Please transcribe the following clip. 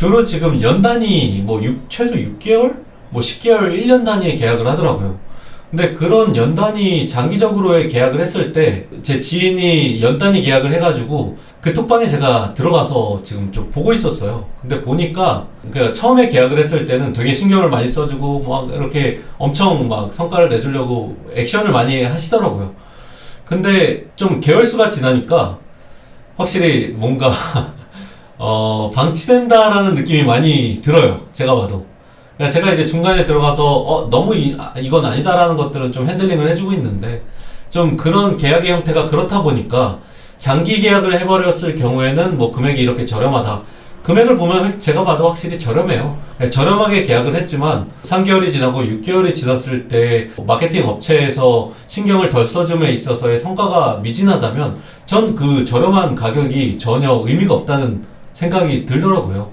주로 지금 연 단위 뭐 육- 최소 6개월, 뭐 10개월, 1년 단위의 계약을 하더라고요. 근데 그런 연 단위 장기적으로의 계약을 했을 때 제 지인이 연 단위 계약을 해가지고 그 톡방에 제가 들어가서 지금 좀 보고 있었어요. 근데 보니까 그러니까 처음에 계약을 했을 때는 되게 신경을 많이 써주고 막 이렇게 엄청 막 성과를 내주려고 액션을 많이 하시더라고요. 근데 좀 개월수가 지나니까 확실히 뭔가 어, 방치된다라는 느낌이 많이 들어요. 제가 봐도. 그러니까 제가 이제 중간에 들어가서 어, 너무 이, 아, 이건 아니다라는 것들은 좀 핸들링을 해주고 있는데 좀 그런 계약의 형태가 그렇다 보니까 장기 계약을 해버렸을 경우에는 뭐 금액이 이렇게 저렴하다. 금액을 보면 제가 봐도 확실히 저렴해요. 네, 저렴하게 계약을 했지만 3개월이 지나고 6개월이 지났을 때 마케팅 업체에서 신경을 덜 써줌에 있어서의 성과가 미진하다면 전 그 저렴한 가격이 전혀 의미가 없다는 생각이 들더라고요.